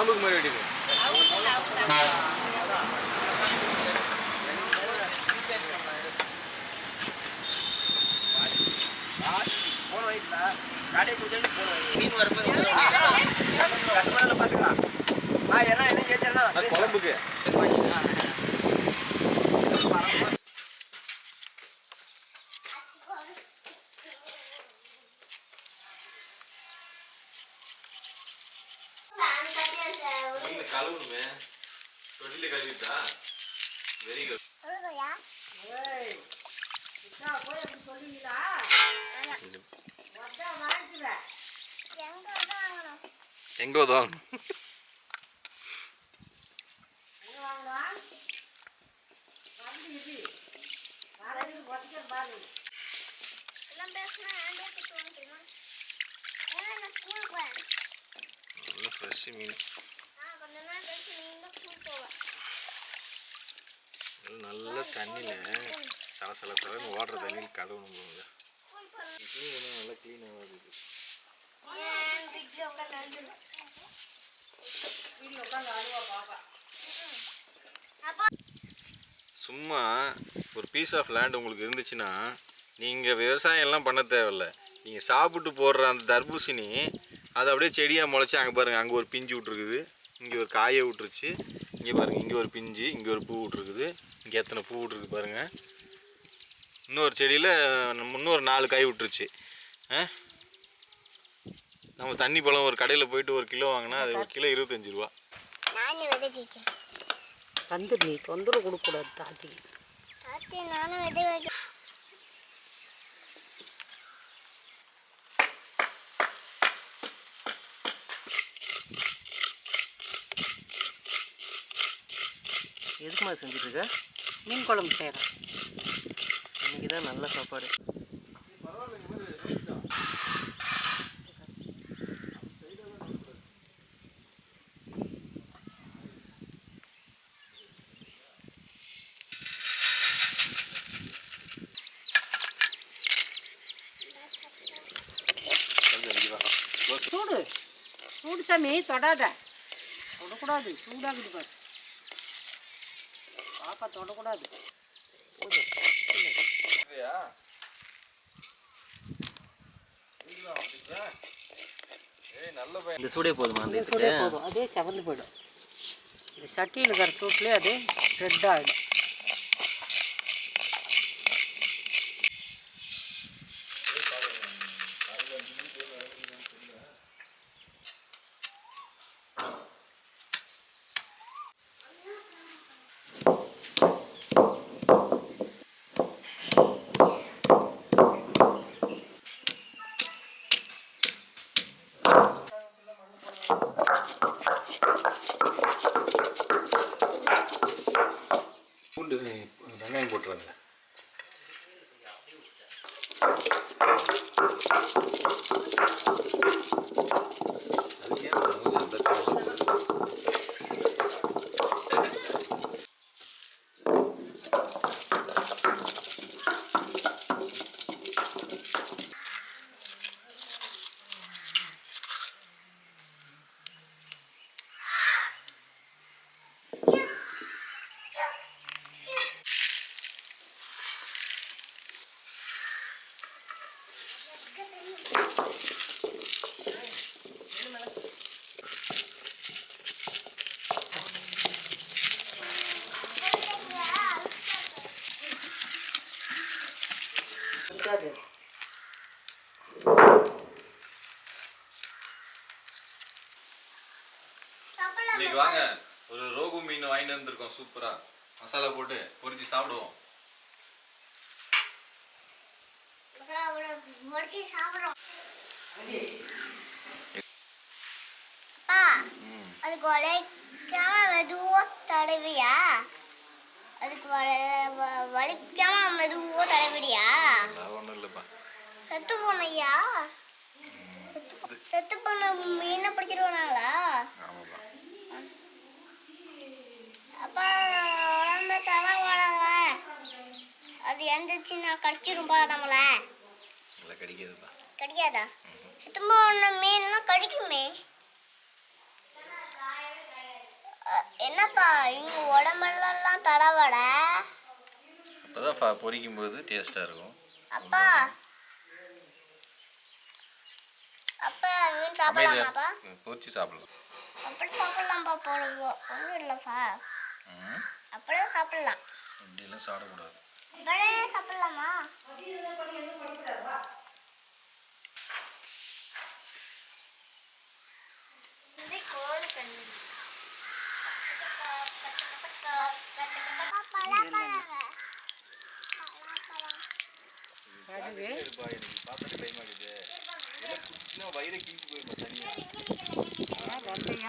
குழம்புக்கு மாதிரி போன மீன் வரும்போது கஷ்டமான பார்த்துக்கலாம் ஆ என்ன என்ன கேட்டேன்னா குழம்புக்கு தொட்டில கழுவணுமே. தொட்டில கழுவிட்டா வெரி குட் எங்க உதவணும் நல்ல ஃப்ரெஷ் மீன். நல்ல தண்ணியில் சல சல சலன்னு ஓடுற தண்ணியில் கழுவணும் போகுது மீன் நல்லா க்ளீனாக வருது சும்மா ஒரு பீஸ் ஆஃப் லேண்ட் உங்களுக்கு இருந்துச்சுன்னா நீங்கள் விவசாயம் எல்லாம் பண்ண தேவையில்ல. நீங்கள் சாப்பிட்டு போடுற அந்த தர்பூசணி அது அப்படியே செடியாக முளைச்சி அங்கே பாருங்கள் அங்கே ஒரு பிஞ்சு விட்ருக்குது இங்கே ஒரு காயை விட்டுருச்சு. இங்கே பாருங்கள் இங்கே ஒரு பிஞ்சு இங்கே ஒரு பூ விட்ருக்குது இங்கே எத்தனை பூ விட்ருக்கு பாருங்கள் இன்னொரு செடியில் இன்னொரு நாலு காய் விட்டுருச்சு. ஆ? நம்ம தண்ணி பழம் ஒரு கடையில் போயிட்டு ஒரு கிலோ வாங்கினா அது ஒரு கிலோ இருபத்தஞ்சி ரூபா. நானே விதைக்கிறேன் வந்து நீ தொந்தரவு கொடுக்கக்கூடாது தாத்தி. தாத்தி நானும் விதை வைக்க எதுக்குமா செஞ்சுட்டு இருக்க? மீன் குழம்பு செய்கிறேன் இன்னைக்கு தான் நல்ல சாப்பாடு. சூடு. சூடு சாமி தொடாத. தொடக்கூடாது. சூடாகுது பாரு. பாப்பா தொடக்கூடாது இந்த சூடே போதுமா அந்த சூடே போதும். அதே செவந்து போயிடும். இந்த சட்டியில் இருக்கிற சூட்லேயே அதே ரெட் ஆகிடும் பூண்டு வெங்காயம் போட்டுருவாங்க இருக்காது இன்னைக்கு வாங்க. ஒரு ரோகு மீன் வாங்கிட்டு வந்திருக்கோம். சூப்பரா. மசாலா போட்டு பொரிச்சு சாப்பிடுவோம். முடிச்சு சாப்பிடுறோம் அப்பா அதுக்கு உழைக்காம மெதுவா தடவியா? அதுக்கு வலிக்காம மெதுவா அது ஒன்றும் இல்லைப்பா. செத்து போனையா செத்து போன மீனை பிடிச்சிருவாங்களா ஆமாப்பா. அப்பா உடம்புல தலை ஓடாத அது எந்திரிச்சுன்னா கடிச்சிரும்பா நம்மள? நல்லா கிடைக்காதுப்பா. கடிக்காதா? செத்து போன மீன்லாம் கடிக்குமே. என்னப்பா இங்க உடம்பெல்லாம் தடவட அப்போ தான் பொரிக்கும் போது டேஸ்ட்டாக இருக்கும். அப்பா. அப்பா மீன் சாப்பிடலாமாப்பா? பொரிச்சு சாப்பிடலாம். அப்படி சாப்பிடலாம்ப்பா போடுவோம் ஒன்றும் இல்லைப்பா. அப்படியே சாப்பிடலாம். இப்படியெல்லாம் சாப்பிடக்கூடாது. அப்படியே சாப்பிடலாமா? கடுகு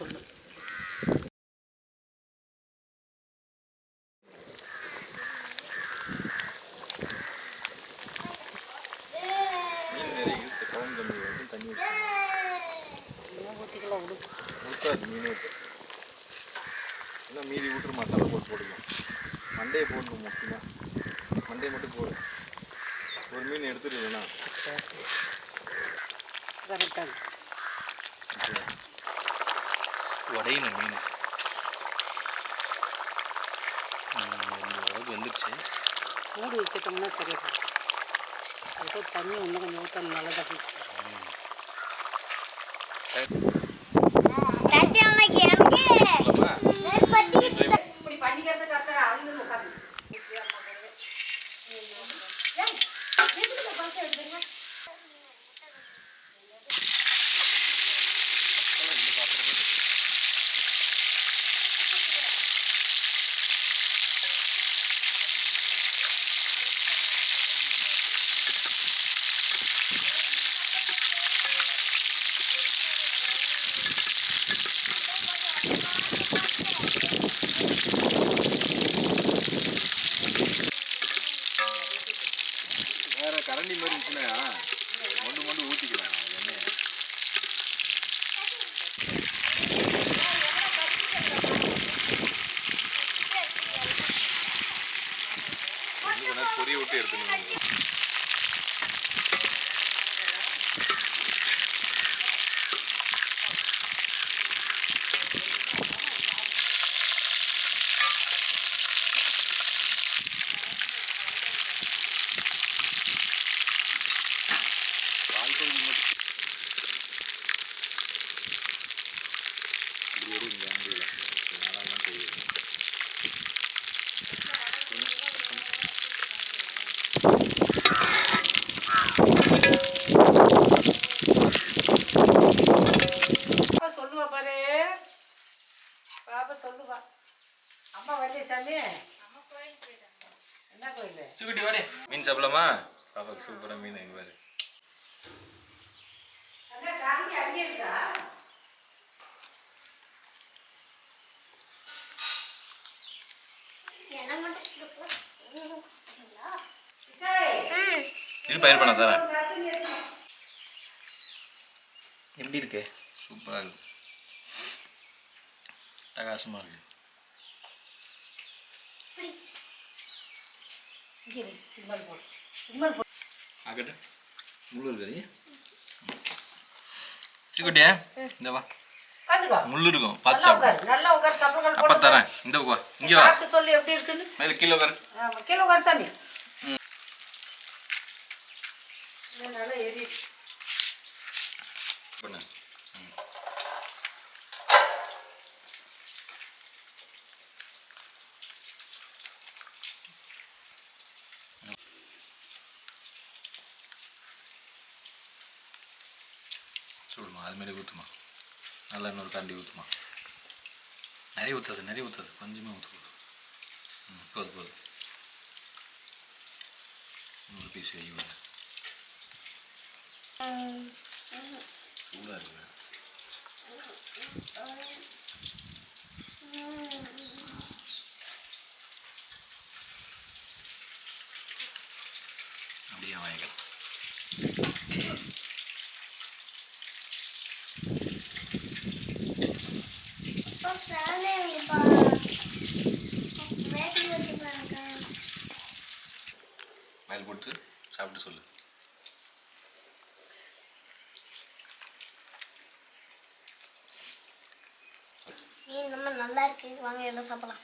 சொல்லு மீதி ஊற்று மசாலா போட்டு போடுங்க மண்டையை போடணும் முக்கியமாக மண்டையை மட்டும் போடு ஒரு மீன் எடுத்துருவேண்ணா கரெக்டாக உடையின மீன். அளவுக்கு வந்துருச்சு. மூடி வச்சிட்டோம்னா சரி. ஏதோ தண்ணி இன்னும் கொஞ்சம் ஊற்ற நல்லதாக போச்சு. பாப்பா சொல்லுவா. அம்மா வரலையே சாமி? என்ன கோயில்? சுக்குட்டி வாடே. மீன் சாப்பிடலாமா? பாப்பாக்கு சூப்பராக மீன் எங்க பாரு. இது பயிர் பண்ண தரேன். எப்படி இருக்கு? சூப்பராக இருக்கு. பிரகாசமாக இருக்கு. இம்மல் போடு இம்மல் போடு ஆகட்டு முள்ளு இருக்கு சிக்குட்டியா இந்த வா. உட்காந்துக்கோ. முள்ளு இருக்கும் பார்த்து நல்லா சாப்பிடு. உட்காரு நல்லா உட்காரு சப்பல்கள் அப்பா போட்டு தரேன். இந்த வா இங்கே வா. சொல்லு எப்படி இருக்குன்னு. மேலே கீழே உட்காரு. கீழே உட்காரு சாமி. பண்ணு. சுடுமா அதுமாரி ஊற்றுமா நல்லா இன்னொரு கண்டி ஊற்றுமா நிறைய ஊற்றாது நிறைய ஊற்றாது கொஞ்சமே ஊற்று போதும் ம் போதும் போதும் இன்னொரு பீஸ் வெய்யுங்க சூடாக இருக்குங்க மேல் போட்டு சாப்பிட்டு சொல்லு. மீன் ரொம்ப நல்லா இருக்கு. வாங்க எல்லாம் சாப்பிடலாம்.